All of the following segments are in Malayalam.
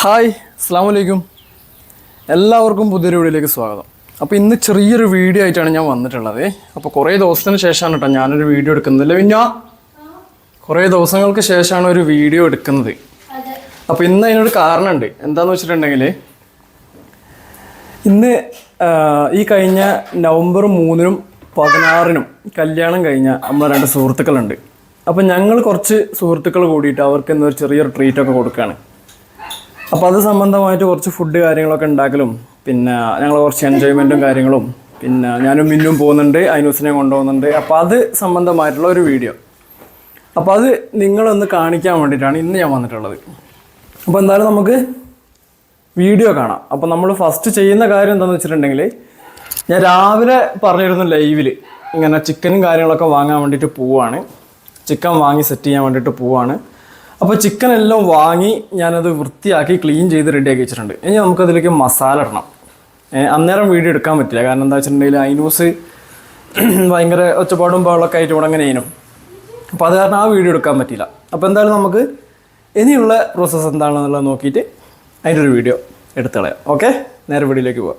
ഹായ് അസ്സാം വലൈക്കും എല്ലാവർക്കും പുതിയൊരു വീഡിയോയിലേക്ക് സ്വാഗതം. അപ്പോൾ ഇന്ന് ചെറിയൊരു വീഡിയോ ആയിട്ടാണ് ഞാൻ വന്നിട്ടുള്ളത്. അപ്പോൾ കുറേ ദിവസത്തിന് ശേഷമാണ് കേട്ടോ ഞാനൊരു വീഡിയോ എടുക്കുന്നത് അല്ലേ പിന്നെ കുറേ ദിവസങ്ങൾക്ക് ശേഷമാണ് ഒരു വീഡിയോ എടുക്കുന്നത്. അപ്പോൾ ഇന്ന് അതിനൊരു കാരണമുണ്ട് എന്താണെന്ന് വെച്ചിട്ടുണ്ടെങ്കിൽ ഇന്ന് ഈ കഴിഞ്ഞ നവംബർ മൂന്നിനും പതിനാറിനും കല്യാണം കഴിഞ്ഞ നമ്മളെ രണ്ട് സുഹൃത്തുക്കളുണ്ട്. അപ്പോൾ ഞങ്ങൾ കുറച്ച് സുഹൃത്തുക്കൾ കൂടിയിട്ട് അവർക്ക് ഇന്നൊരു ചെറിയൊരു ട്രീറ്റൊക്കെ കൊടുക്കുകയാണ് അപ്പോൾ അത് സംബന്ധമായിട്ട് കുറച്ച് ഫുഡ് കാര്യങ്ങളൊക്കെ ഉണ്ടാക്കലും. പിന്നെ ഞങ്ങൾ കുറച്ച് എൻജോയ്മെന്റും കാര്യങ്ങളും. പിന്നെ ഞാനും മിന്നും പോകുന്നുണ്ട് അനൂസിനെ കൊണ്ടുപോകുന്നുണ്ട്. അപ്പോൾ അത് സംബന്ധമായിട്ടുള്ള ഒരു വീഡിയോ അപ്പോൾ അത് നിങ്ങളൊന്ന് കാണിക്കാൻ വേണ്ടിയിട്ടാണ് ഇന്ന് ഞാൻ വന്നിട്ടുള്ളത്. അപ്പോൾ എന്തായാലും നമുക്ക് വീഡിയോ കാണാം. അപ്പോൾ നമ്മൾ ഫസ്റ്റ് ചെയ്യുന്ന കാര്യം എന്താണെന്ന് വെച്ചിട്ടുണ്ടെങ്കിൽ ഞാൻ രാവിലെ പറഞ്ഞിരുന്നു ലൈവിൽ ഇങ്ങനെ ചിക്കനും കാര്യങ്ങളൊക്കെ വാങ്ങാൻ വേണ്ടിയിട്ട് പോവാണ്. ചിക്കൻ വാങ്ങി സെറ്റ് ചെയ്യാൻ വേണ്ടിയിട്ട് പോവാണ്. അപ്പോൾ ചിക്കൻ എല്ലാം വാങ്ങി ഞാനത് വൃത്തിയാക്കി ക്ലീൻ ചെയ്ത് റെഡിയാക്കി വെച്ചിട്ടുണ്ട്. ഇനി നമുക്കതിലേക്ക് മസാല ഇടണം. അന്നേരം വീഡിയോ എടുക്കാൻ പറ്റില്ല. കാരണം എന്താ വെച്ചിട്ടുണ്ടെങ്കിൽ ഐനൂസ് ഭയങ്കര ഒച്ചപ്പാടും ബഹളമൊക്കെ ആയിട്ട് ചെയ്യണം അപ്പോൾ അത് കാരണം ആ വീഡിയോ എടുക്കാൻ പറ്റില്ല അപ്പോൾ എന്തായാലും നമുക്ക് ഇനിയുള്ള പ്രോസസ്സ് എന്താണെന്നുള്ളത് നോക്കിയിട്ട് അതിന്റെ ഒരു വീഡിയോ എടുത്ത് കളയാം. ഓക്കെ നേരെ വീഡിയോയിലേക്ക് പോവാം.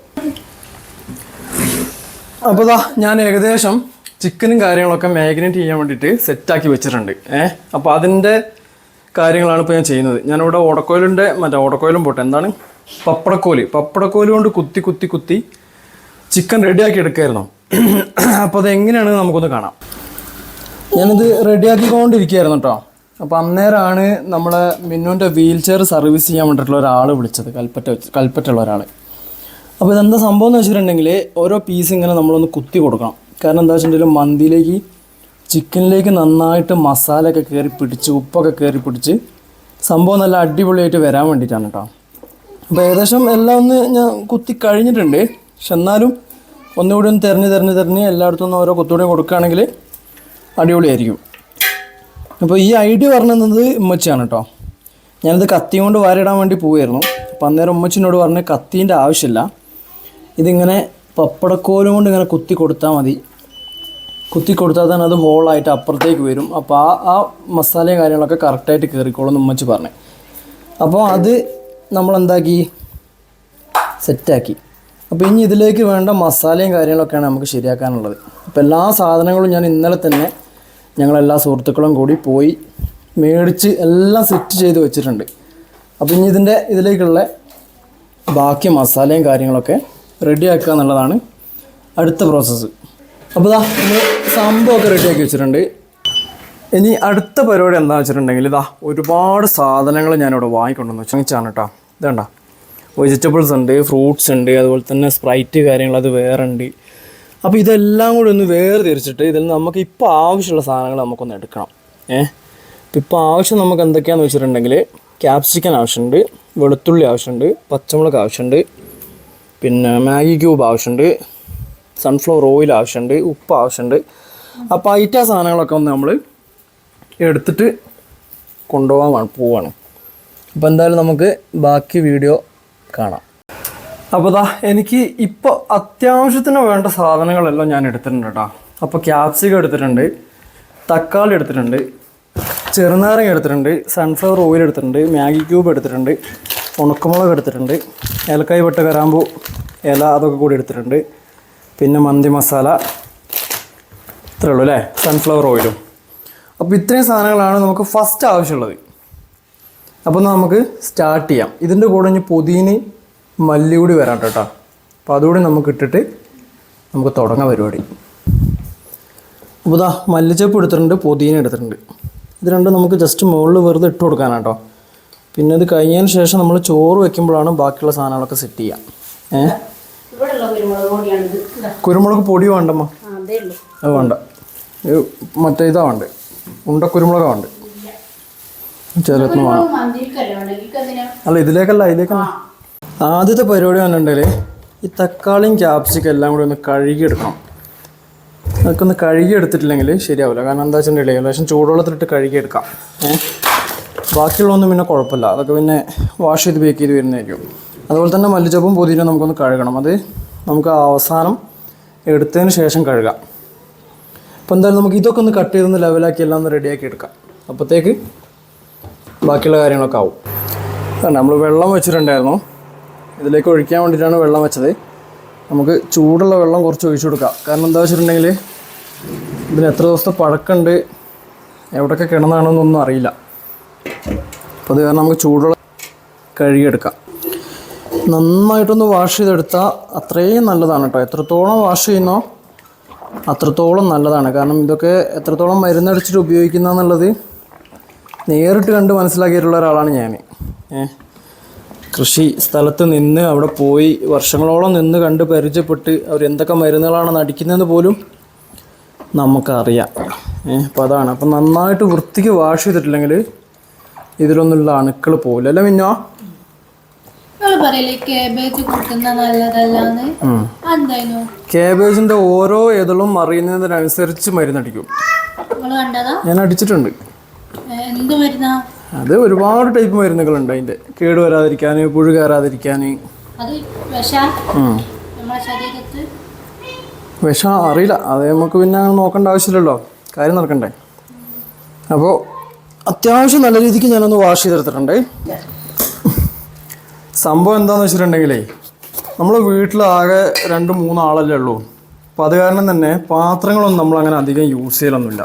അപ്പോൾ ഇതാ ഞാൻ ഏകദേശം ചിക്കനും കാര്യങ്ങളൊക്കെ മാഗ്നേറ്റ് ചെയ്യാൻ വേണ്ടിയിട്ട് സെറ്റാക്കി വെച്ചിട്ടുണ്ട്. ഏഹ് അപ്പോൾ അതിന്റെ കാര്യങ്ങളാണ് ഇപ്പോൾ ഞാൻ ചെയ്യുന്നത്. ഞാനിവിടെ ഓടക്കോലിന്റെ മറ്റേ ഓടക്കോലും പോട്ടെ എന്താണ്? പപ്പടക്കോൽ. പപ്പടക്കോൽ കൊണ്ട് കുത്തി കുത്തി കുത്തി ചിക്കൻ റെഡിയാക്കി എടുക്കായിരുന്നു. അപ്പോൾ അതെങ്ങനെയാണ് നമുക്കൊന്ന് കാണാം. ഞാനിത് റെഡിയാക്കിക്കൊണ്ടിരിക്കുകയായിരുന്നു കേട്ടോ. അപ്പോൾ അന്നേരമാണ് നമ്മളെ മിന്നുവിന്റെ വീൽ ചെയർ സർവീസ് ചെയ്യാൻ വേണ്ടിയിട്ടുള്ള ഒരാൾ വിളിച്ചത് കൽപ്പറ്റ കൽപ്പറ്റുള്ള ഒരാൾ അപ്പോൾ ഇതെന്താ സംഭവം എന്ന് വെച്ചിട്ടുണ്ടെങ്കിൽ ഓരോ പീസ് ഇങ്ങനെ നമ്മളൊന്ന് കുത്തി കൊടുക്കണം. കാരണം എന്താ വെച്ചിട്ടുണ്ടെങ്കിൽ മന്തിയിലേക്ക് ചിക്കനിലേക്ക് നന്നായിട്ട് മസാലയൊക്കെ കയറി പിടിച്ച് ഉപ്പൊക്കെ കയറി പിടിച്ച് സംഭവം നല്ല അടിപൊളിയായിട്ട് വരാൻ വേണ്ടിയിട്ടാണ് കേട്ടോ അപ്പോൾ ഏകദേശം എല്ലാം ഒന്ന് ഞാൻ കുത്തി കഴിഞ്ഞിട്ടുണ്ട്. പക്ഷെ എന്നാലും ഒന്നുകൂടി ഒന്ന് തിരഞ്ഞ് തിരഞ്ഞ് തിരഞ്ഞ് എല്ലായിടത്തും ഓരോ കുത്തുകൂടി കൊടുക്കുകയാണെങ്കിൽ അടിപൊളിയായിരിക്കും. അപ്പോൾ ഈ ഐഡിയ പറഞ്ഞത് ഉമ്മച്ചിയാണ് കേട്ടോ ഞാനിത് കത്തി കൊണ്ട് വാരിടാൻ വേണ്ടി പോവുമായിരുന്നു അപ്പം അന്നേരം ഉമ്മച്ചിനോട് പറഞ്ഞ് കത്തീന്റെ ആവശ്യമില്ല. ഇതിങ്ങനെ പപ്പടക്കോലും കൊണ്ട് ഇങ്ങനെ കുത്തി കൊടുത്താൽ മതി. കുത്തി കൊടുത്താൽ തന്നെ അത് ഹോളായിട്ട് അപ്പുറത്തേക്ക് വരും. അപ്പോൾ ആ ആ മസാലയും കാര്യങ്ങളൊക്കെ കറക്റ്റായിട്ട് കയറിക്കോളും എന്ന് ഉമ്മച്ചി പറഞ്ഞു. അപ്പോൾ അത് നമ്മളെന്താക്കി? സെറ്റാക്കി. അപ്പോൾ ഇനി ഇതിലേക്ക് വേണ്ട മസാലയും കാര്യങ്ങളൊക്കെയാണ് നമുക്ക് ശരിയാക്കാനുള്ളത്. അപ്പോൾ എല്ലാ സാധനങ്ങളും ഞാൻ ഇന്നലെ തന്നെ ഞങ്ങളെല്ലാ സുഹൃത്തുക്കളും കൂടി പോയി മേടിച്ച് എല്ലാം സെറ്റ് ചെയ്ത് വെച്ചിട്ടുണ്ട്. അപ്പോൾ ഇനി ഇതിന്റെ ഇതിലേക്കുള്ള ബാക്കി മസാലയും കാര്യങ്ങളൊക്കെ റെഡിയാക്കുക എന്നുള്ളതാണ് അടുത്ത പ്രോസസ്സ്. അപ്പോൾ ഇതാ നമ്മൾ സംഭവമൊക്കെ റെഡിയാക്കി വെച്ചിട്ടുണ്ട്. ഇനി അടുത്ത പരിപാടി എന്താണെന്ന് വെച്ചിട്ടുണ്ടെങ്കിൽ ഇതാ ഒരുപാട് സാധനങ്ങൾ ഞാനിവിടെ വാങ്ങിക്കൊണ്ടുവന്നു. വെച്ചാണ് കേട്ടോ. ഇതേണ്ട വെജിറ്റബിൾസ് ഉണ്ട് ഫ്രൂട്ട്സ് ഉണ്ട് അതുപോലെ തന്നെ സ്പ്രൈറ്റ് കാര്യങ്ങൾ അത് വേറെ ഉണ്ട്. അപ്പോൾ ഇതെല്ലാം കൂടി ഒന്ന് വേറെ തിരിച്ചിട്ട് ഇതിൽ നമുക്ക് ഇപ്പോൾ ആവശ്യമുള്ള സാധനങ്ങൾ നമുക്കൊന്ന് എടുക്കണം. ഏഹ് ഇപ്പോൾ ആവശ്യം നമുക്ക് എന്തൊക്കെയാണെന്ന് വെച്ചിട്ടുണ്ടെങ്കിൽ ക്യാപ്സിക്കൻ ആവശ്യമുണ്ട് വെളുത്തുള്ളി ആവശ്യമുണ്ട് പച്ചമുളക് ആവശ്യമുണ്ട് പിന്നെ മാഗി ക്യൂബ് ആവശ്യമുണ്ട് സൺഫ്ലവർ ഓയിൽ ആവശ്യമുണ്ട് ഉപ്പ് ആവശ്യമുണ്ട് അപ്പോൾ ഐറ്റ സാധനങ്ങളൊക്കെ ഒന്ന് നമ്മൾ എടുത്തിട്ട് കൊണ്ടുപോകാൻ പോവാണ്. അപ്പോൾ എന്തായാലും നമുക്ക് ബാക്കി വീഡിയോ കാണാം. അപ്പോൾ ദാ എനിക്ക് ഇപ്പോൾ അത്യാവശ്യത്തിന് വേണ്ട സാധനങ്ങളെല്ലാം ഞാൻ എടുത്തിട്ടുണ്ട് കേട്ടോ അപ്പോൾ ക്യാപ്സിക്കം എടുത്തിട്ടുണ്ട് തക്കാളി എടുത്തിട്ടുണ്ട് ചെറുനാരങ്ങ എടുത്തിട്ടുണ്ട് സൺഫ്ലവർ ഓയിൽ എടുത്തിട്ടുണ്ട് മാഗി ക്യൂബ് എടുത്തിട്ടുണ്ട് ഉണക്കമുളക് എടുത്തിട്ടുണ്ട് ഏലക്കായ് വെട്ട കരാമ്പു ഇല അതൊക്കെ കൂടി എടുത്തിട്ടുണ്ട്. പിന്നെ മന്തി മസാല ഇത്രേ ഉള്ളൂ അല്ലേ സൺഫ്ലവർ ഓയിലും അപ്പോൾ ഇത്രയും സാധനങ്ങളാണ് നമുക്ക് ഫസ്റ്റ് ആവശ്യമുള്ളത്. അപ്പോൾ നമുക്ക് സ്റ്റാർട്ട് ചെയ്യാം. ഇതിന്റെ കൂടെ ഇനി പുതിയന് മല്ലി കൂടി വരാം കേട്ടോ അപ്പോൾ അതുകൂടി നമുക്ക് ഇട്ടിട്ട് നമുക്ക് തുടങ്ങാം പരിപാടി. അപ്പോൾ ഇതാ മല്ലിച്ചപ്പ് എടുത്തിട്ടുണ്ട് പുതിന എടുത്തിട്ടുണ്ട്. ഇത് രണ്ടും നമുക്ക് ജസ്റ്റ് മുകളിൽ വെറുതെ ഇട്ട് കൊടുക്കാനാണ് കേട്ടോ പിന്നെ ഇത് കഴിഞ്ഞതിന് ശേഷം നമ്മൾ ചോറ് വെക്കുമ്പോഴാണ് ബാക്കിയുള്ള സാധനങ്ങളൊക്കെ സെറ്റ് ചെയ്യാം. ഏഹ് കുരുമുളക് പൊടി വേണ്ടമ്മ? അതേ വേണ്ട. മറ്റേ ഇതാ വേണ്ട ഉണ്ട കുരുമുളകാ വേണ്ട ചെറുപ്പം വേണം അല്ല ഇതിലേക്കല്ല ഇതിലേക്കല്ല ആദ്യത്തെ പരിപാടി പറഞ്ഞിട്ടുണ്ടെങ്കിൽ ഈ തക്കാളിയും ക്യാപ്സിക്കും എല്ലാം കൂടി ഒന്ന് കഴുകിയെടുക്കണം. അതൊക്കെ ഒന്ന് കഴുകിയെടുത്തിട്ടില്ലെങ്കിൽ ശരിയാവില്ല. കാരണം എന്താ വെച്ചിട്ടുണ്ടെങ്കിൽ ഏകദേശം ചൂടുവെള്ളത്തിലിട്ട് കഴുകിയെടുക്കാം. ഏഹ് ബാക്കിയുള്ളതൊന്നും പിന്നെ കുഴപ്പമില്ല. അതൊക്കെ പിന്നെ വാഷ് ചെയ്ത് ബേക്ക് ചെയ്ത് വരുന്നതായിരിക്കും. അതുപോലെ തന്നെ മല്ലിച്ചപ്പും പുതിയ നമുക്കൊന്ന് കഴുകണം. അത് നമുക്ക് അവസാനം എടുത്തതിന് ശേഷം കഴുകാം. അപ്പോൾ എന്തായാലും നമുക്ക് ഇതൊക്കെ ഒന്ന് കട്ട് ചെയ്തൊന്ന് ലെവലാക്കി എല്ലാം ഒന്ന് റെഡിയാക്കി എടുക്കാം. അപ്പോഴത്തേക്ക് ബാക്കിയുള്ള കാര്യങ്ങളൊക്കെ ആവും. നമ്മൾ വെള്ളം വെച്ചിട്ടുണ്ടായിരുന്നു. ഇതിലേക്ക് ഒഴിക്കാൻ വേണ്ടിയിട്ടാണ് വെള്ളം വെച്ചത്. നമുക്ക് ചൂടുള്ള വെള്ളം കുറച്ച് ഒഴിച്ചു കൊടുക്കാം. കാരണം എന്താ വെച്ചിട്ടുണ്ടെങ്കിൽ ഇതിന് എത്ര ദിവസത്തെ പഴക്കമുണ്ട് എവിടെയൊക്കെ കിടന്നാണെന്നൊന്നും അറിയില്ല. അപ്പോൾ അത് കാരണം നമുക്ക് ചൂടുള്ള കഴുകിയെടുക്കാം. നന്നായിട്ടൊന്ന് വാഷ് ചെയ്തെടുത്താൽ അത്രയും നല്ലതാണ് കേട്ടോ എത്രത്തോളം വാഷ് ചെയ്യുന്നോ അത്രത്തോളം നല്ലതാണ്. കാരണം ഇതൊക്കെ എത്രത്തോളം മരുന്നടിച്ചിട്ട് ഉപയോഗിക്കുന്ന എന്നുള്ളത് നേരിട്ട് കണ്ട് മനസ്സിലാക്കിയിട്ടുള്ള ഒരാളാണ് ഞാൻ കൃഷി സ്ഥലത്ത് നിന്ന് അവിടെ പോയി വർഷങ്ങളോളം നിന്ന് കണ്ട് പരിചയപ്പെട്ട് അവർ എന്തൊക്കെ മരുന്നുകളാണ് നടിക്കുന്നതെന്ന് പോലും നമുക്കറിയാം. ഏഹ് അപ്പോൾ അതാണ്. അപ്പം നന്നായിട്ട് വൃത്തിക്ക് വാഷ് ചെയ്തിട്ടില്ലെങ്കിൽ ഇതിലൊന്നുള്ള അണുക്കൾ പോകില്ല അല്ലേ മിന്നോ? പറയില്ലേ കേബേജ് കൊടുക്കുന്ന നല്ലതല്ലാന്ന്? എന്തായിരുന്നു കാബേജിന്റെ ഓരോ ഇതളും അറിയുന്നതിനനുസരിച്ച് മരുന്നടിക്കും. ഞാൻ അടിച്ചിട്ടുണ്ട് അത് ഒരുപാട് ടൈപ്പ് മരുന്നുകളുണ്ട് അതിന്റെ. കേട് വരാതിരിക്കാൻ പുഴു കയറാതിരിക്കാൻ അത് വിഷ? അറിയില്ല. അത് നമുക്ക് പിന്നെ അങ്ങനെ നോക്കേണ്ട ആവശ്യമില്ലല്ലോ. കാര്യം നടക്കണ്ടേ? അപ്പോൾ അത്യാവശ്യം നല്ല രീതിക്ക് ഞാനൊന്ന് വാഷ് ചെയ്തെടുത്തിട്ടുണ്ട്. സംഭവം എന്താണെന്ന് വെച്ചിട്ടുണ്ടെങ്കിലേ നമ്മൾ വീട്ടിലാകെ രണ്ട് മൂന്നാളല്ലേ ഉള്ളൂ. അപ്പോൾ അത് കാരണം തന്നെ പാത്രങ്ങളൊന്നും നമ്മൾ അങ്ങനെ അധികം യൂസ് ചെയ്യലൊന്നുമില്ല.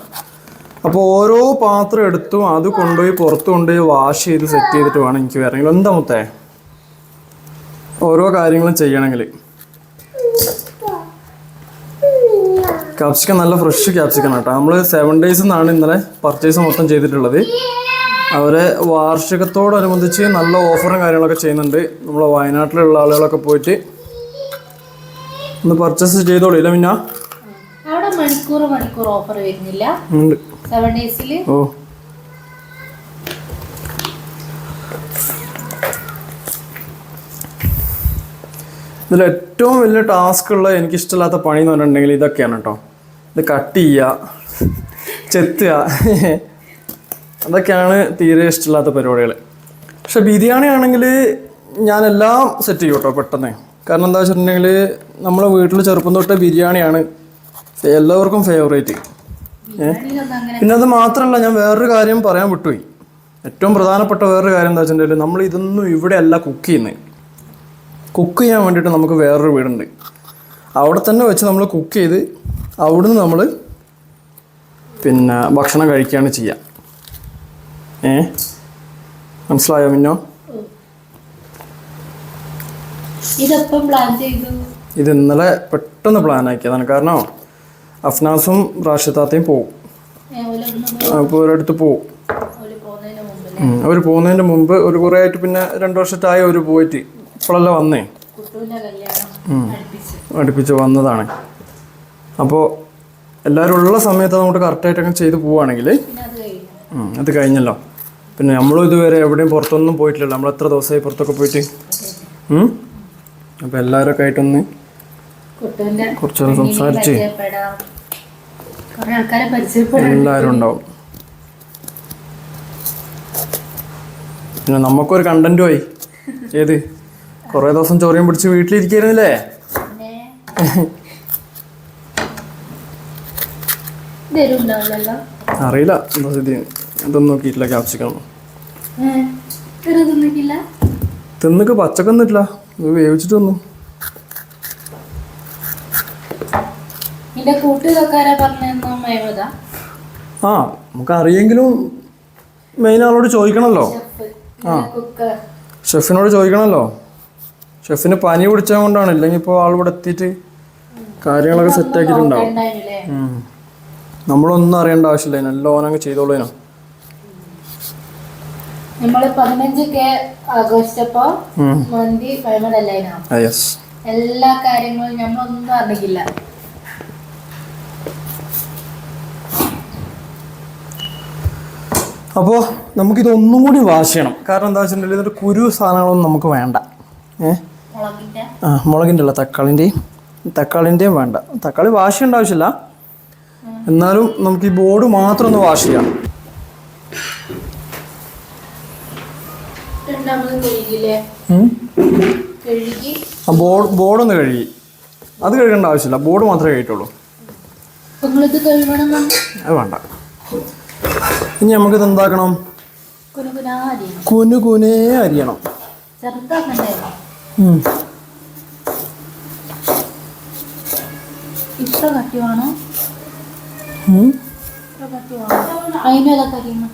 അപ്പോൾ ഓരോ പാത്രം എടുത്തും അത് കൊണ്ടുപോയി പുറത്ത് കൊണ്ടുപോയി വാഷ് ചെയ്ത് സെറ്റ് ചെയ്തിട്ട് വേണം എനിക്ക് വരണമെങ്കിൽ എന്താ മുത്തേ? ഓരോ കാര്യങ്ങളും ചെയ്യണമെങ്കിൽ. ക്യാപ്സിക്കം നല്ല ഫ്രഷ് ക്യാപ്സിക്കം കേട്ടോ. നമ്മൾ സെവൻ ഡേയ്സ് നിന്നാണ് ഇന്നലെ പർച്ചേസ് മൊത്തം ചെയ്തിട്ടുള്ളത്. അവരെ വാർഷികത്തോടനുബന്ധിച്ച് നല്ല ഓഫറും കാര്യങ്ങളൊക്കെ ചെയ്യുന്നുണ്ട്. നമ്മളെ വയനാട്ടിലുള്ള ആളുകളൊക്കെ പോയിട്ട് ഒന്ന് പർച്ചേസ് ചെയ്തോളൂ. ഇല്ല പിന്നെ അവിടെ മണിക്കൂർ മണിക്കൂർ ഓഫർ വരുന്നില്ല. ഉണ്ട്. സെവൻ ഡേയ്സിൽ ഓ. ഇതിൽ ഏറ്റവും വലിയ ടാസ്ക് ഉള്ള എനിക്കിഷ്ടമില്ലാത്ത പണി എന്ന് പറഞ്ഞിട്ടുണ്ടെങ്കിൽ ഇതൊക്കെയാണ് കേട്ടോ ഇത് കട്ട് ചെയ്യുക ചെത്തുക. അതൊക്കെയാണ് തീരെ ഇഷ്ടമില്ലാത്ത പരിപാടികൾ. പക്ഷെ ബിരിയാണി ആണെങ്കിൽ ഞാനെല്ലാം സെറ്റ് ചെയ്യും കേട്ടോ പെട്ടെന്ന്. കാരണം എന്താ വെച്ചിട്ടുണ്ടെങ്കിൽ നമ്മളെ വീട്ടിൽ ചെറുപ്പം തൊട്ട് ബിരിയാണിയാണ് എല്ലാവർക്കും ഫേവറേറ്റ് പിന്നെ അത് മാത്രമല്ല ഞാൻ വേറൊരു കാര്യം പറയാൻ വിട്ടുപോയി. ഏറ്റവും പ്രധാനപ്പെട്ട വേറൊരു കാര്യം എന്താ വെച്ചിട്ടുണ്ടെങ്കിൽ നമ്മൾ ഇതൊന്നും ഇവിടെ അല്ല കുക്ക് ചെയ്യുന്നത്. കുക്ക് ചെയ്യാൻ വേണ്ടിയിട്ട് നമുക്ക് വേറൊരു വീടുണ്ട്. അവിടെ തന്നെ വെച്ച് നമ്മൾ കുക്ക് ചെയ്ത് അവിടുന്ന് നമ്മൾ പിന്നെ ഭക്ഷണം കഴിക്കുകയാണ് ചെയ്യുക. ഏ? മനസ്സിലായോ മിന്നോ? ഇത് ഇന്നലെ പെട്ടെന്ന് പ്ലാൻ ആക്കിയതാണ്. കാരണം അഫ്നാസും റാഷിദാത്തയും പോവും. അപ്പോൾ ഒരിടത്ത് പോവും. പോകുന്നതിന് മുമ്പ്. അവർ പോകുന്നതിന് മുമ്പ് ഒരു കുറേ ആയിട്ട് പിന്നെ രണ്ടു വർഷത്തായി അവർ പോയിട്ട് ഇപ്പോഴല്ല വന്നേ. അടുപ്പിച്ച്. വന്നതാണ്. അപ്പോൾ എല്ലാവരും ഉള്ള സമയത്ത് നമുക്ക് കറക്റ്റായിട്ട് അങ്ങനെ ചെയ്ത് പോവുകയാണെങ്കിൽ അത് കഴിഞ്ഞല്ലോ. പിന്നെ നമ്മളും ഇതുവരെ എവിടെയും പുറത്തൊന്നും പോയിട്ടില്ല നമ്മൾ എത്ര ദിവസമായി പുറത്തൊക്കെ പോയിട്ട്? അപ്പോൾ എല്ലാവരൊക്കെ ആയിട്ടൊന്ന് കുറച്ചൊന്ന് സംസാരിച്ച് എല്ലാവരും ഉണ്ടാവും. പിന്നെ നമുക്കൊരു കണ്ടന്റുമായി ഏത്? കുറേ ദിവസം ചോറിയും പിടിച്ച് വീട്ടിലിരിക്കായിരുന്നില്ലേ? അറിയില്ല. എന്താ സ്ഥിതി? ഇതൊന്നും നോക്കിയിട്ടില്ല. ക്യാപ്സിക്കം വേറെ തിന്നിട്ടില്ല തിന്നൊക്കെ പച്ചക്ക തിന്നിട്ടില്ല. ഇത് വേവിച്ചിട്ട് വന്നു ആ നമുക്ക് അറിയെങ്കിലും മെയിൻ ആളോട് ചോദിക്കണല്ലോ. ആ. ഷെഫിനോട് ചോദിക്കണല്ലോ. ഷെഫിന് പനി പിടിച്ചത് കൊണ്ടാണ്. ഇല്ലെങ്കിൽ ഇപ്പോൾ ആൾ ഇവിടെ എത്തിയിട്ട് കാര്യങ്ങളൊക്കെ സെറ്റ് ആക്കിയിട്ടുണ്ടാവും. നമ്മളൊന്നും അറിയേണ്ട ആവശ്യമില്ല. എല്ലാം ഓനങ്ങ് ചെയ്തോളൂനോ നമ്മൾ പതിനഞ്ച് കെ ആഘോഷിച്ചപ്പോ. മന്തി ആ യെസ് എല്ലാ കാര്യങ്ങളും നമ്മളൊന്നും അറിഞ്ഞില്ല അപ്പോൾ നമുക്കിതൊന്നും കൂടി വാഷ് ചെയ്യണം കാരണം എന്താ വെച്ചിട്ടുണ്ടെങ്കിൽ ഇതൊരു കുരു സാധനങ്ങളൊന്നും നമുക്ക് വേണ്ട. ഏഹ് ആ മുളകിന്റെ അല്ല തക്കാളിന്റെയും തക്കാളിന്റെയും വേണ്ട. തക്കാളി വാഷ് ചെയ്യേണ്ട ആവശ്യമില്ല എന്നാലും നമുക്ക് ഈ ബോർഡ് മാത്രം ഒന്ന് വാഷ് ചെയ്യാം. ബോർഡ് ബോർഡൊന്ന് കഴുകി. അത് കഴുകേണ്ട ആവശ്യമില്ല. ബോർഡ് മാത്രമേ കഴിയിട്ടുള്ളൂ അത് വേണ്ട. ഇനി നമുക്കിത് എന്താക്കണം? കുനു കുനേ അരിയണം. ഇത്ര കട്ടിയാണോ അതിനെ ഉം. ഇത്ര കട്ടി വേണോ? അതിനും അതൊക്കെ അരിയണം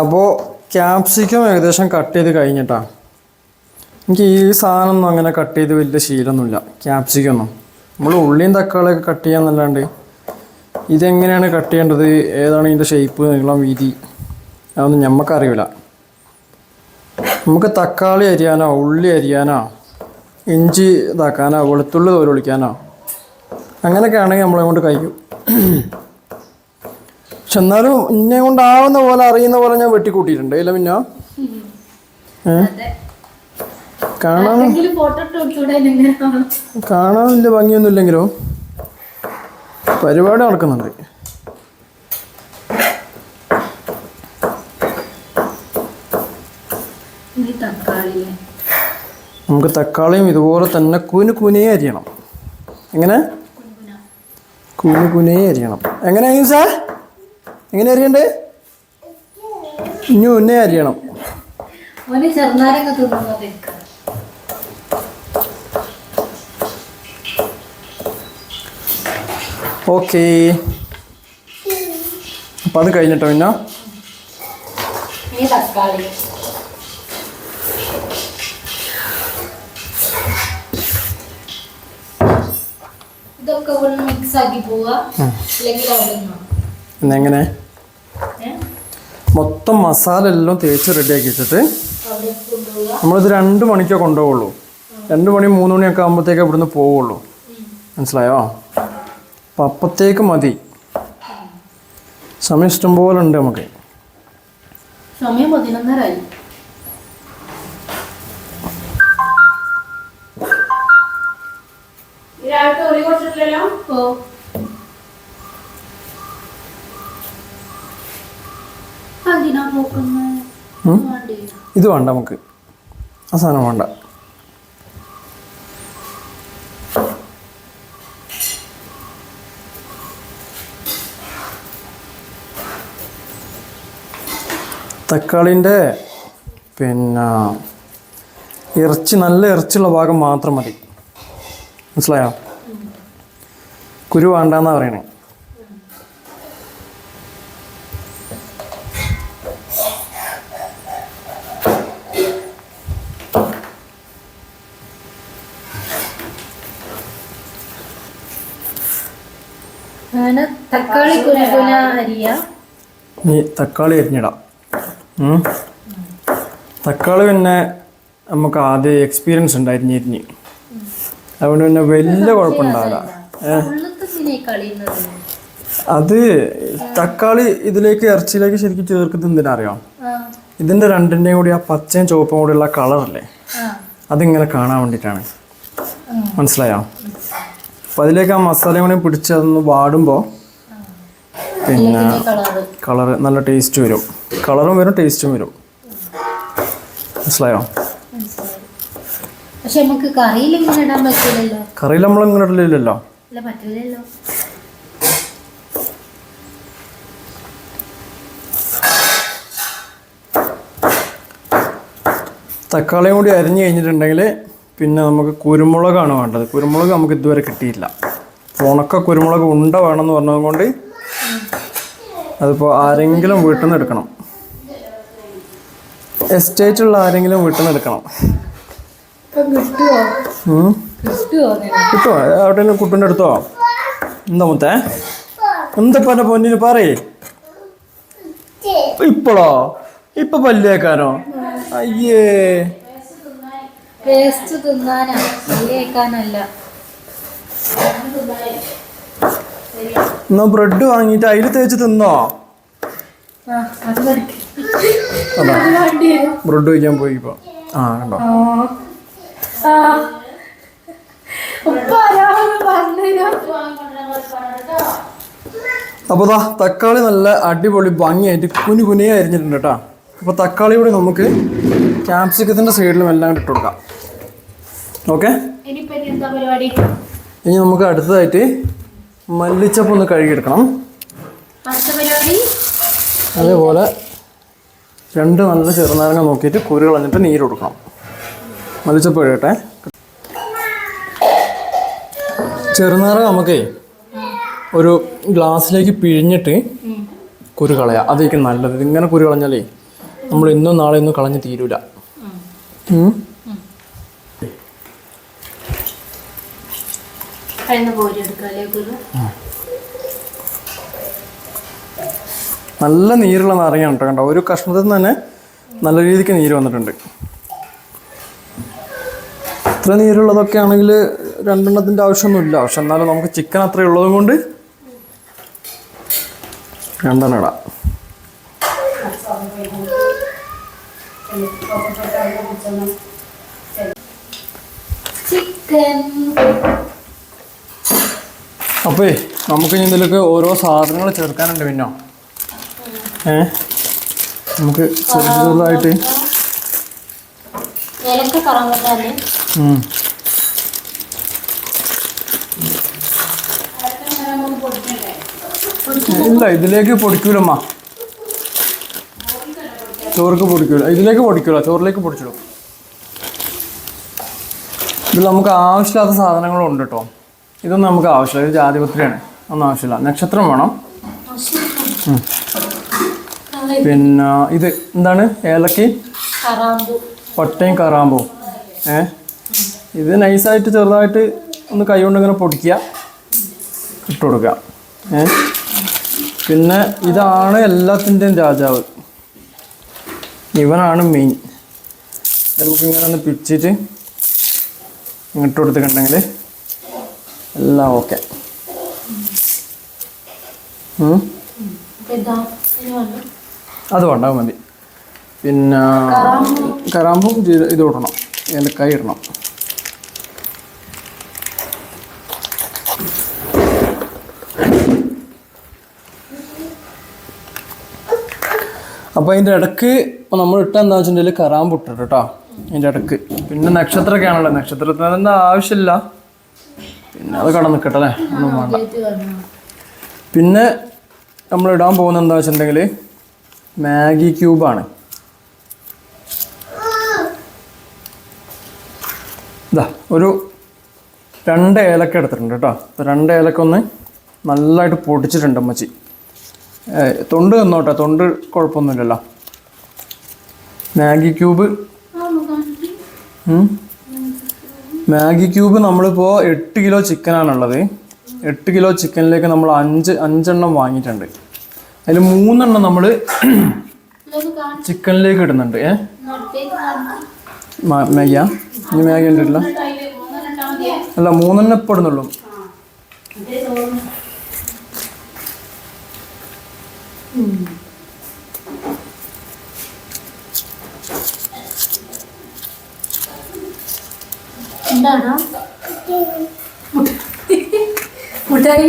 അപ്പോൾ ക്യാപ്സിക്കം ഏകദേശം കട്ട് ചെയ്ത് കഴിഞ്ഞിട്ടാ. എനിക്ക് ഈ സാധനമൊന്നും അങ്ങനെ കട്ട് ചെയ്ത് വലിയ ശീലമൊന്നുമില്ല. ക്യാപ്സിക്കം ഒന്നും. നമ്മൾ ഉള്ളിയും തക്കാളിയൊക്കെ കട്ട് ചെയ്യാന്നല്ലാണ്ട് ഇതെങ്ങനെയാണ് കട്ട് ചെയ്യേണ്ടത്? ഏതാണ് ഇതിന്റെ ഷേപ്പ് നീളം വീതി? അതൊന്നും നമുക്കറിയില്ല നമുക്ക് തക്കാളി അരിയാനോ ഉള്ളി അരിയാനോ ഇഞ്ചി ഇതാക്കാനോ വെളുത്തുള്ളി തോലൊളിക്കാനോ അങ്ങനെയൊക്കെ ആണെങ്കിൽ നമ്മളെ കൊണ്ട് കഴിയും പക്ഷെ എന്നാലും എന്നെ കൊണ്ടാവുന്ന പോലെ അറിയുന്ന പോലെ ഞാൻ വെട്ടിക്കൂട്ടിയിട്ടുണ്ട്. ഇല്ല പിന്നെ കാണാൻ എങ്ങനെ വലിയ ഭംഗിയൊന്നും ഇല്ലെങ്കിലും പരിപാടി നടക്കുന്നുണ്ട്. നമുക്ക് തക്കാളിയും ഇതുപോലെ തന്നെ കുനു കുനേ അരിയണം. എങ്ങനെ? കൂന് കുനു കുനേ അരിയണം. എങ്ങനെയാ സാർ എങ്ങനെ അറിയണ്ടേ? ഇനി ഉന്നേ അറിയണം. ഓക്കെ. അപ്പം അത് കഴിഞ്ഞിട്ടോ പിന്നെ ഇതൊക്കെ മിക്സ് ആക്കി പോവാ. എങ്ങനെ? മൊത്തം മസാല എല്ലാം തേച്ച് റെഡിയാക്കി വെച്ചിട്ട് നമ്മളിത് രണ്ട് മണിക്കേ കൊണ്ടുപോകുള്ളൂ രണ്ട് മണി മൂന്ന് മണിയൊക്കെ ആകുമ്പോഴത്തേക്ക് ഇവിടുന്ന് പോവുള്ളൂ. മനസ്സിലായോ? അപ്പം അപ്പത്തേക്ക് മതി. സമയം ഇഷ്ടം പോലെ ഉണ്ട് നമുക്ക്. സമയം പതിനൊന്നരായി. ഒരു കൊടുത്തിട്ടില്ലല്ലോ ഓ അതിനാ നോക്കുന്നത് ഉം? വേണ്ടേ ഇത് വേണ്ട നമുക്ക്. ആ സാധനം വേണ്ട. തക്കാളിന്റെ പിന്നെ ഇറച്ചി നല്ല ഇറച്ചിയുള്ള ഭാഗം മാത്രം മതി. മനസ്സിലായോ? കുരു വേണ്ടെന്നാണ് പറയണേ. ഇനി തക്കാളി അരിഞ്ഞിടാം. തക്കാളി പിന്നെ നമുക്ക് ആദ്യം എക്സ്പീരിയൻസ് ഉണ്ട് അരിഞ്ഞ്. അതുകൊണ്ട് പിന്നെ വലിയ കുഴപ്പമുണ്ടാവില്ല. അത് തക്കാളി ഇതിലേക്ക് ഇറച്ചിയിലേക്ക് ശരിക്കും ചേർക്കുന്നത് എന്തിനാ അറിയാം? ആ. ഇതിന്റെ രണ്ടിന്റെയും കൂടി ആ പച്ചയും ചുവപ്പും കൂടിയുള്ള കളറല്ലേ അതിങ്ങനെ കാണാൻ വേണ്ടിയിട്ടാണ്. മനസ്സിലായോ? അപ്പം അതിലേക്ക് ആ മസാലയും കൂടി പിടിച്ചതൊന്ന് വാടുമ്പോ വാടുമ്പോൾ പിന്നെ കളർ കളറ്. നല്ല ടേസ്റ്റ് വരും. കളറും വരും ടേസ്റ്റും വരും. മനസ്സിലായോ? കറിയിൽ നമ്മൾ ഇങ്ങനെ ഇടലില്ലല്ലോ. തക്കാളിയും കൂടി അരിഞ്ഞു കഴിഞ്ഞിട്ടുണ്ടെങ്കിൽ പിന്നെ നമുക്ക് കുരുമുളകാണ് വേണ്ടത്. കുരുമുളക് നമുക്ക് ഇതുവരെ കിട്ടിയില്ല. ഉണക്ക കുരുമുളക് ഉണ്ട വേണമെന്ന് പറഞ്ഞത് കൊണ്ട് അതിപ്പോൾ ആരെങ്കിലും വീട്ടിൽ നിന്ന് എടുക്കണം. എസ്റ്റേറ്റുള്ള ആരെങ്കിലും വീട്ടിൽ നിന്ന് എടുക്കണം. കിട്ടുമോ എവിടെയെങ്കിലും കുട്ടിന്റെ അടുത്തോ? എന്താ മുത്തേ? എന്താ പറഞ്ഞ പൊന്നിന് പറയേ? ഇപ്പോഴോ ഇപ്പൊ പല്ലേക്കാനോ? അയ്യേ. പേസ്റ്റ് തിന്നാനാ. കേൾക്കാനല്ല എന്നാ ബ്രെഡ് വാങ്ങിയിട്ട് അതിൽ തേച്ച് തിന്നോ? ബ്രെഡ് കഴിക്കാൻ പോയി ഇപ്പൊ. ആ കണ്ടോ? അപ്പോൾ ദാ തക്കാളി നല്ല അടിപൊളി ഭംഗിയായിട്ട് കുനു കുനിയെ അരിഞ്ഞിട്ടുണ്ട് കേട്ടോ. അപ്പോൾ തക്കാളി കൂടി നമുക്ക് ക്യാപ്സിക്കത്തിന്റെ സൈഡിലും എല്ലാം ഇട്ട് കൊടുക്കാം. ഓക്കെ? ഇനി നമുക്ക് അടുത്തതായിട്ട് മല്ലിച്ചപ്പ് ഒന്ന് കഴുകിയെടുക്കണം. അതേപോലെ രണ്ട് നല്ല ചെറുനാരങ്ങ നോക്കിയിട്ട് കുരു കളഞ്ഞിട്ട് നീര് കൊടുക്കണം. മല്ലിച്ചപ്പ് കഴുകട്ടെ. ചെറുനാരങ്ങ നമുക്കേ ഒരു ഗ്ലാസ്സിലേക്ക് പിഴിഞ്ഞിട്ട് കുരു കളയാം. അതായിരിക്കും നല്ലത്. ഇതിങ്ങനെ കുരു കളഞ്ഞാലേ നമ്മൾ ഇന്നും നാളെ ഒന്നും കളഞ്ഞ് തീരൂല ഉം. കഴിഞ്ഞ കോരി എടുക്കാല്ലേ ഗുരു നല്ല നീരുള്ള നാരങ്ങയാണ് കേട്ടോ കണ്ടോ? ഒരു കഷ്ണത്തിൽ നിന്ന് തന്നെ നല്ല രീതിക്ക് നീര് വന്നിട്ടുണ്ട്. ഇത്ര നീരുള്ളതൊക്കെ ആണെങ്കിൽ രണ്ടെണ്ണത്തിന്റെ ആവശ്യമൊന്നുമില്ല. പക്ഷെ എന്നാലും നമുക്ക് ചിക്കൻ അത്രയേ ഉള്ളതും കൊണ്ട് രണ്ടെണ്ണം ഇടാം. ചിക്കൻ. അപ്പേ നമുക്ക് ഇനി ഇതിലേക്ക് ഓരോ സാധനങ്ങൾ ചേർക്കാനുണ്ട് പിന്നോ ഏ? നമുക്ക് ചെറുത് ചെറുതായിട്ട്. ഇല്ല ഇതിലേക്ക് പൊടിക്കൂലമ്മ. ചോർക്ക് പൊടിക്കൂല. ഇതിലേക്ക് പൊടിക്കൂല ചോറിലേക്ക് പൊടിച്ചിടും. ഇതിൽ നമുക്ക് ആവശ്യമില്ലാത്ത സാധനങ്ങളും ഉണ്ട് കേട്ടോ. ഇതൊന്നും നമുക്ക് ആവശ്യമില്ല ഇത് ജാതിപത്രിയാണ്. ഒന്നും ആവശ്യമില്ല. നക്ഷത്രം വേണം. പിന്നെ ഇത് എന്താണ്? ഏലക്കി? പട്ടയും കറാമ്പോ. ഏ? ഇത് നൈസായിട്ട് ചെറുതായിട്ട് ഒന്ന് കൈ കൊണ്ട് ഇങ്ങനെ പൊടിക്കുക. ഇട്ട് കൊടുക്കുക. ഏ? പിന്നെ ഇതാണ് എല്ലാത്തിന്റെയും രാജാവ്. ഇവനാണ് മെയിൻ നമുക്കിങ്ങനെ ഒന്ന് പിച്ചിട്ട് ഇങ്ങോട്ട് കൊടുത്തിട്ടുണ്ടെങ്കിൽ എല്ലാം ഓക്കെ. അത് വേണ്ട മതി. പിന്നെ കറാമ്പും. ഇത് ഇടണം. ഏലക്കായ ഇടണം. അപ്പോൾ അതിന്റെ ഇടയ്ക്ക് നമ്മൾ ഇട്ട എന്താ വെച്ചിട്ടുണ്ടെങ്കിൽ കറാമ്പ് ഇട്ടിട്ട് കേട്ടോ. അതിന്റെ ഇടയ്ക്ക്. പിന്നെ നക്ഷത്രമൊക്കെ ആണല്ലോ നക്ഷത്രത്തിന് എന്താ ആവശ്യമില്ല. പിന്നെ അത് കട നിൽക്കട്ടെ അല്ലേ? ഒന്നും വേണ്ട. പിന്നെ നമ്മൾ ഇടാൻ പോകുന്ന എന്താ വെച്ചിട്ടുണ്ടെങ്കിൽ മാഗി ക്യൂബാണ് ഇതാ ഒരു രണ്ട് ഏലക്ക എടുത്തിട്ടുണ്ട് കേട്ടോ. രണ്ട് ഏലക്ക ഒന്ന് നല്ലതായിട്ട് പൊടിച്ചിട്ടുണ്ട് അമ്മച്ചി. തൊണ്ട് തന്നോട്ടെ തൊണ്ട് കുഴപ്പമൊന്നുമില്ലല്ലോ. Maggi cube. മാഗി ക്യൂബ് നമ്മളിപ്പോൾ എട്ട് കിലോ ചിക്കനാണുള്ളത്. എട്ട് കിലോ ചിക്കനിലേക്ക് നമ്മൾ അഞ്ച് അഞ്ചെണ്ണം വാങ്ങിയിട്ടുണ്ട്. അതിൽ മൂന്നെണ്ണം നമ്മൾ ചിക്കനിലേക്ക് ഇടുന്നുണ്ട്. ഏ? മാഗിയാ ഇനി മാഗി ഉണ്ടല്ല അല്ല മൂന്നെണ്ണം ഇപ്പോൾ ഇടുന്നുള്ളൂ. എന്താണോ? മുട്ടായി.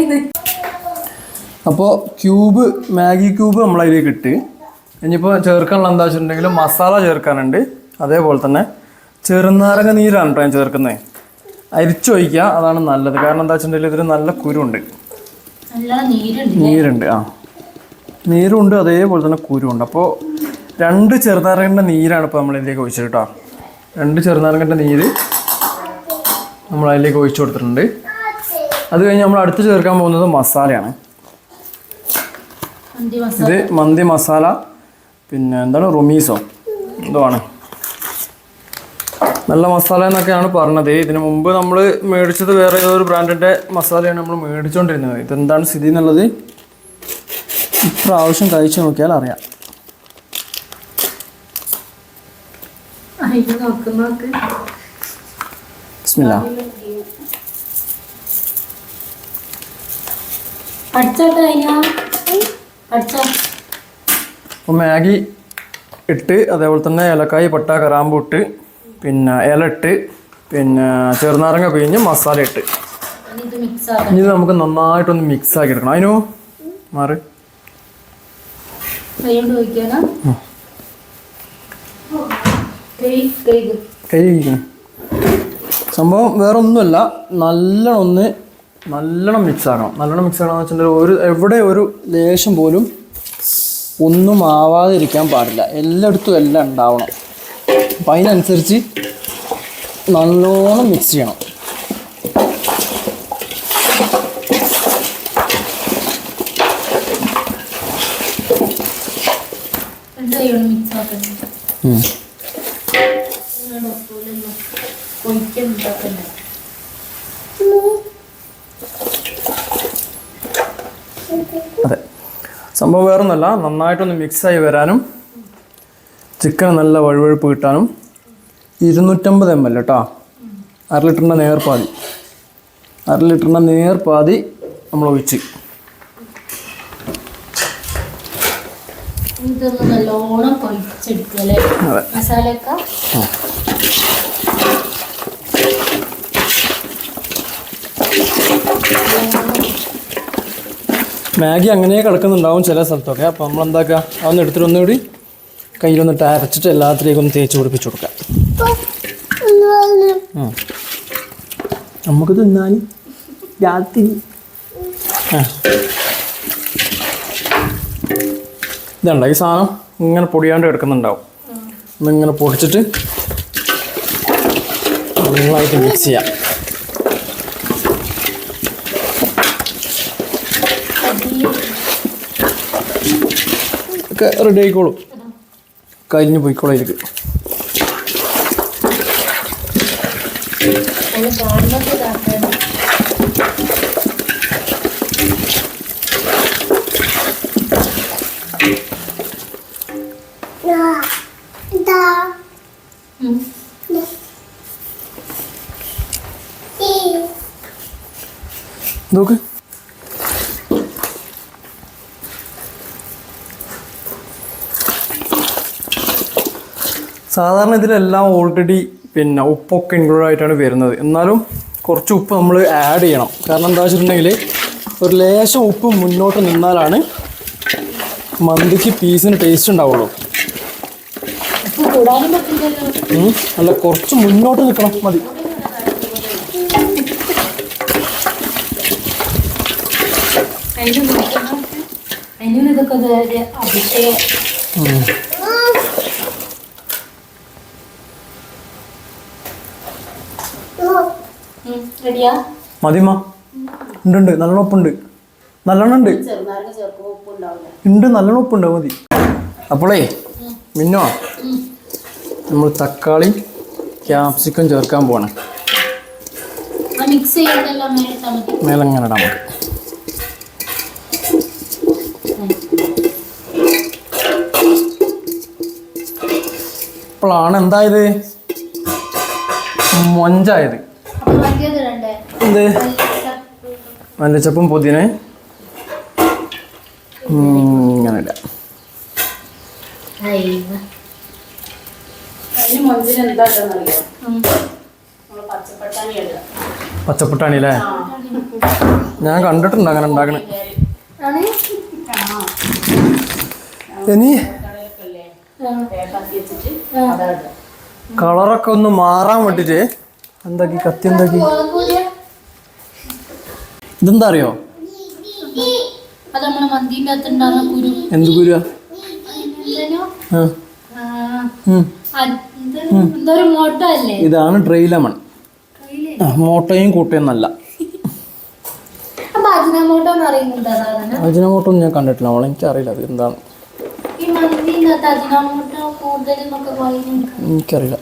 അപ്പോൾ ക്യൂബ് മാഗി ക്യൂബ് നമ്മളതിലേക്ക് ഇട്ട്. ഇനിയിപ്പോൾ ചേർക്കാനുള്ള എന്താ വെച്ചിട്ടുണ്ടെങ്കിൽ മസാല ചേർക്കാനുണ്ട്. അതേപോലെ തന്നെ ചെറുനാരങ്ങ നീരാണ് കേട്ടോ ഞാൻ ചേർക്കുന്നത്. അരിച്ചൊഴിക്കുക അതാണ് നല്ലത്. കാരണം എന്താ വെച്ചിട്ടുണ്ടെങ്കിൽ ഇതിൽ നല്ല കുരുണ്ട്. നീരുണ്ട് ആ. നീരുണ്ട് അതേപോലെ തന്നെ കുരുണ്ട്. അപ്പോൾ രണ്ട് ചെറുനാരങ്ങന്റെ നീരാണ് ഇപ്പോൾ നമ്മളിതിലേക്ക് ഒഴിച്ചിട്ട് കേട്ടോ. രണ്ട് ചെറുനാരങ്ങന്റെ നീര് നമ്മൾ അതിലേക്ക് ഒഴിച്ചു കൊടുത്തിട്ടുണ്ട്. അത് കഴിഞ്ഞ് നമ്മൾ അടുത്ത് ചേർക്കാൻ പോകുന്നത് മസാലയാണ്. ഇത് മന്തി മസാല പിന്നെ എന്താണ് റൊമീസോ? എന്തോ ആണ് നല്ല മസാല എന്നൊക്കെയാണ് പറഞ്ഞത്. ഇതിന് മുമ്പ് നമ്മൾ മേടിച്ചത് വേറെ ഏതൊരു ബ്രാൻഡിന്റെ മസാലയാണ് നമ്മൾ മേടിച്ചുകൊണ്ടിരുന്നത് ഇതെന്താണ് സ്ഥിതി എന്നുള്ളത് ഇപ്രാവശ്യം കഴിച്ചു നോക്കിയാൽ അറിയാം. നോക്കുമ്പോൾ നോക്ക് നോക്ക്. ബിസ്മില്ല. അപ്പോൾ മാഗി ഇട്ട് അതേപോലെ തന്നെ ഏലക്കായി പട്ട കറാമ്പ് ഇട്ട് പിന്നെ ഇല ഇട്ട് പിന്നെ ചെറുനാരങ്ങ പിഴിഞ്ഞ് മസാല ഇട്ട്. ഇനി നമുക്ക് നന്നായിട്ടൊന്ന് മിക്സ് ആക്കി എടുക്കണം. അതിനു മാറി. കൈ കഴിക്കണം സംഭവം വേറെ ഒന്നുമല്ല നല്ലോണം ഒന്ന് നല്ലോണം മിക്സ് ആക്കണം. നല്ലോണം മിക്സ് ആക്കണം എന്ന് വെച്ചിട്ടുണ്ടെങ്കിൽ ഒരു എവിടെ ഒരു ലേശം പോലും ഒന്നും ആവാതിരിക്കാൻ പാടില്ല. എല്ലായിടത്തും എല്ലാം ഉണ്ടാവണം. അപ്പം അതിനനുസരിച്ച് നല്ലോണം മിക്സ് ചെയ്യണം. മിക്സ് ആക്കണം? അതെ. സംഭവം വേറൊന്നുമല്ല നന്നായിട്ടൊന്ന് മിക്സായി വരാനും ചിക്കൻ നല്ല വഴുവഴുപ്പ് കിട്ടാനും. ഇരുന്നൂറ്റമ്പത് എം എൽ കേട്ടോ അര ലിറ്ററിന്റെ നേർപ്പാതി അര ലിറ്ററിന്റെ നേർപ്പാതി നമ്മൾ ഒഴിച്ച്. നല്ലോണം പൊഴിച്ചെടുക്കുക അല്ലേ? അതെ. മസാലയൊക്കെ? മാഗി അങ്ങനെ കിടക്കുന്നുണ്ടാവും ചില സ്ഥലത്തൊക്കെ. അപ്പോൾ നമ്മൾ എന്താക്കുക അതൊന്ന് എടുത്തിട്ട് ഒന്നുകൂടി കയ്യിലൊന്നിട്ട് അരച്ചിട്ട് എല്ലാത്തിലേക്കും ഒന്ന് തേച്ച് പിടിപ്പിച്ച് കൊടുക്കാം നമുക്ക് തിന്നാൻ രാത്രി. ആ. ഇതുണ്ട? ഈ സാധനം ഇങ്ങനെ പൊടിയാണ്ട് കിടക്കുന്നുണ്ടാവും. ഒന്നിങ്ങനെ പൊടിച്ചിട്ട് നന്നായിട്ട് മിക്സ് ചെയ്യാം. ഒക്കെ റെഡി ആയിക്കോളും കരിഞ്ഞ് പോയിക്കോളും ഉം. നോക്ക് സാധാരണ ഇതിലെല്ലാം ഓൾറെഡി പിന്നെ ഉപ്പൊക്കെ ഇൻക്ലൂഡ് ആയിട്ടാണ് വരുന്നത്. എന്നാലും കുറച്ച് ഉപ്പ് നമ്മൾ ആഡ് ചെയ്യണം. കാരണം എന്താ വെച്ചിട്ടുണ്ടെങ്കിൽ ഒരു ലേശം ഉപ്പ് മുന്നോട്ട് നിന്നാലാണ് മന്തിക്ക് പീസിന് ടേസ്റ്റ് ഉണ്ടാവുള്ളൂ. അല്ല കുറച്ച് മുന്നോട്ട് നിൽക്കണം മതി. അതിന് നോക്കണം അതിനും ഇതൊക്കെ ഒരു അഭിഷേകം മതിമ്മ. ഉണ്ട് ഉണ്ട് നല്ലോണം ഉപ്പുണ്ട്. നല്ലോണം ഉണ്ട്. ഉണ്ട് നല്ലോണം ഉപ്പുണ്ട് മതി. അപ്പോളേ മിന്നോ? നമ്മൾ തക്കാളി ക്യാപ്സിക്കം ചേർക്കാൻ പോവാണ്. മേലങ്ങനെ ഇടാം നമുക്ക് ഇപ്പോഴാണ് എന്തായത്? മൊഞ്ചായത്. എന്ത് മല്ലിച്ചപ്പും പുതിന. ഇടാം. നമ്മൾ പച്ചപ്പട്ടാണി അല്ലേ ഞാൻ കണ്ടിട്ടുണ്ട് അങ്ങനെ ഉണ്ടാക്കണേ? ഇനി. കളറൊക്കെ ഒന്ന് മാറാൻ വേണ്ടിട്ട് എന്താക്കി? കത്തി എന്താക്കി? ഇതെന്താ അറിയോ എന്ത് കുരുവാ? ഇതാണ് ഡ്രൈ ലെമൺ മോട്ടയും കൂട്ടയും നല്ല. അജിനമോട്ടോ ഞാൻ കണ്ടിട്ടില്ല. അവളെ എനിക്കറിയില്ല അത് എന്താണ്. എനിക്കറിയില്ല.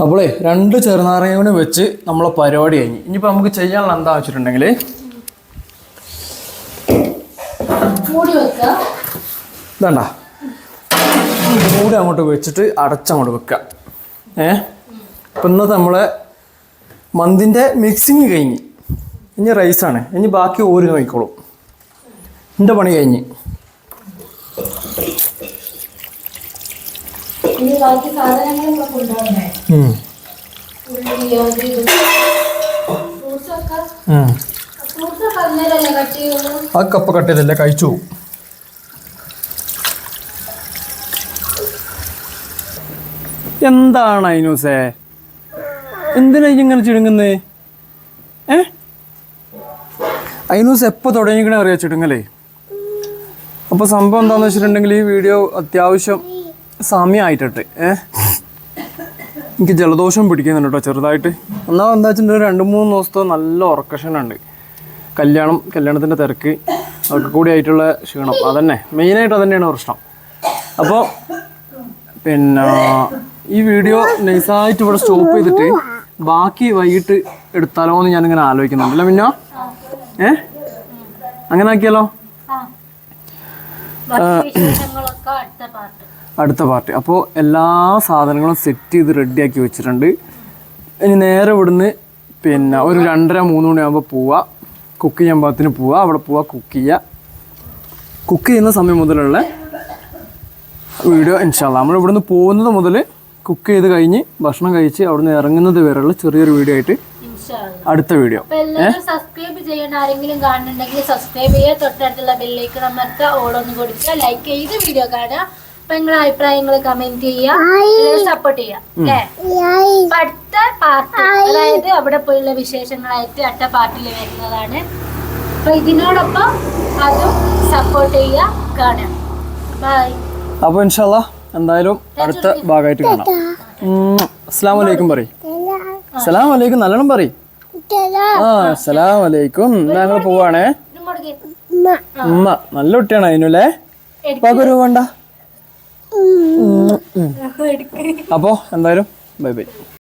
അപ്പോളേ രണ്ട് ചെറുനാരങ്ങ കൂടി വെച്ച് നമ്മളെ പരിപാടി കഴിഞ്ഞു. ഇനിയിപ്പോൾ നമുക്ക് ചെയ്യാനുള്ള എന്താ വെച്ചിട്ടുണ്ടെങ്കിൽ ഇതണ്ട. മൂടി അങ്ങോട്ട് വെച്ചിട്ട് അടച്ചങ്ങോട്ട് വെക്കുക. ഏ? അപ്പം ഇന്നത്തെ നമ്മളെ മന്തിന്റെ മിക്സിങ് കഴിഞ്ഞ്. ഇനി റൈസാണ് ഇനി ബാക്കി ഓര് നോക്കിക്കോളും. എന്റെ പണി കഴിഞ്ഞ്. ഇനി ബാക്കി സാധനങ്ങളൊക്കെ കൊണ്ടുപോകണ്ടേ ഉം. ഉള്ളി അത് കട്ട് ചെയ്യുള്ളൂ കപ്പ കട്ട് ചെയ്തല്ലേ കഴിച്ചു. എന്താണ് അയിനൂസേ? എന്തിനാ ഇങ്ങനെ ചുരുങ്ങുന്നേ? ഏ? അയിനൂസ് എപ്പോൾ തുടങ്ങിക്കണേ അറിയാം ചുരുങ്ങലേ? അപ്പോൾ സംഭവം എന്താണെന്ന് വെച്ചിട്ടുണ്ടെങ്കിൽ ഈ വീഡിയോ അത്യാവശ്യം സമയമായിട്ടെ ഏഹ് എനിക്ക് ജലദോഷം പിടിക്കുന്നുണ്ട് കേട്ടോ ചെറുതായിട്ട്. എന്നാൽ എന്താ വെച്ചിട്ടുണ്ടെങ്കിൽ രണ്ട് മൂന്ന് ദിവസത്തെ നല്ല ഉറക്കക്ഷനുണ്ട് കല്യാണം കല്യാണത്തിന്റെ തിരക്ക് അതൊക്കെ കൂടി ആയിട്ടുള്ള ക്ഷീണം. അതന്നെ മെയിനായിട്ട് അതന്നെയാണ് പ്രശ്നം. അപ്പോൾ പിന്നെ ഈ വീഡിയോ നൈസായിട്ട് ഇവിടെ സ്റ്റോപ്പ് ചെയ്തിട്ട് ബാക്കി വൈകിട്ട് എടുത്താലോ എന്ന് ഞാനിങ്ങനെ ആലോചിക്കുന്നുണ്ട്. അല്ല മിന്നോ? ഏ? അങ്ങനെ ആക്കിയാലോ? അടുത്ത പാർട്ട്. അപ്പോൾ എല്ലാ സാധനങ്ങളും സെറ്റ് ചെയ്ത് റെഡിയാക്കി വെച്ചിട്ടുണ്ട്. ഇനി നേരെ ഇവിടുന്ന് പിന്നെ ഒരു രണ്ടര മൂന്ന് മണിയാകുമ്പോൾ പോവുക കുക്ക് ചെയ്യാൻ പാകത്തിന് പോവുക അവിടെ പോവുക കുക്ക് ചെയ്യുക കുക്ക് ചെയ്യുന്ന സമയം മുതലുള്ള വീഡിയോ ഇൻഷാല്ല നമ്മൾ ഇവിടുന്ന് പോകുന്നത് മുതൽ കുക്ക് ചെയ്ത് കഴിഞ്ഞ് ഭക്ഷണം കഴിച്ച് അവിടുന്ന് ഇറങ്ങുന്നത് വരെയുള്ള ചെറിയൊരു വീഡിയോ ആയിട്ട് അടുത്ത വീഡിയോ സബ്സ്ക്രൈബ് ആരെങ്കിലും കാണുന്നുണ്ടെങ്കിൽ സബ്സ്ക്രൈബ് ചെയ്യുക. തൊട്ടടുത്തുള്ള ബെല്ലേക്ക് അമർത്തുക. ഓളൊന്ന് കൊടുക്കുക. ലൈക്ക് ചെയ്ത് വീഡിയോ കാണുക. അപ്പൊ നിങ്ങളുടെ അഭിപ്രായങ്ങൾ കമന്റ് ചെയ്യുക സപ്പോർട്ട് ചെയ്യുക അടുത്ത പാർട്ട് അതായത് അവിടെ പോയുള്ള വിശേഷങ്ങളായിട്ട് അടുത്ത പാർട്ടിൽ വരുന്നതാണ്. അപ്പൊ ഇതിനോടൊപ്പം അതും സപ്പോർട്ട് ചെയ്യുക കാണാം ബൈ അപ്പൊ ഇൻഷാല്ല എന്തായാലും അടുത്ത ഭാഗമായിട്ട് കാണാം. ഉം. അസ്സലാമു അലൈക്കും പറയും. അസ്സലാമു അലൈക്കും നല്ലോണം പറയും. ആ അസ്സലാമു അലൈക്കും എന്നാ ഞങ്ങൾ പോവാണേ. ഉമ്മ. നല്ല കുട്ടിയാണ് അതിനുല്ലേ ഉപ്പാക്കൊരു വേണ്ട അപ്പോൾ എന്തായാലും ബൈ ബൈ.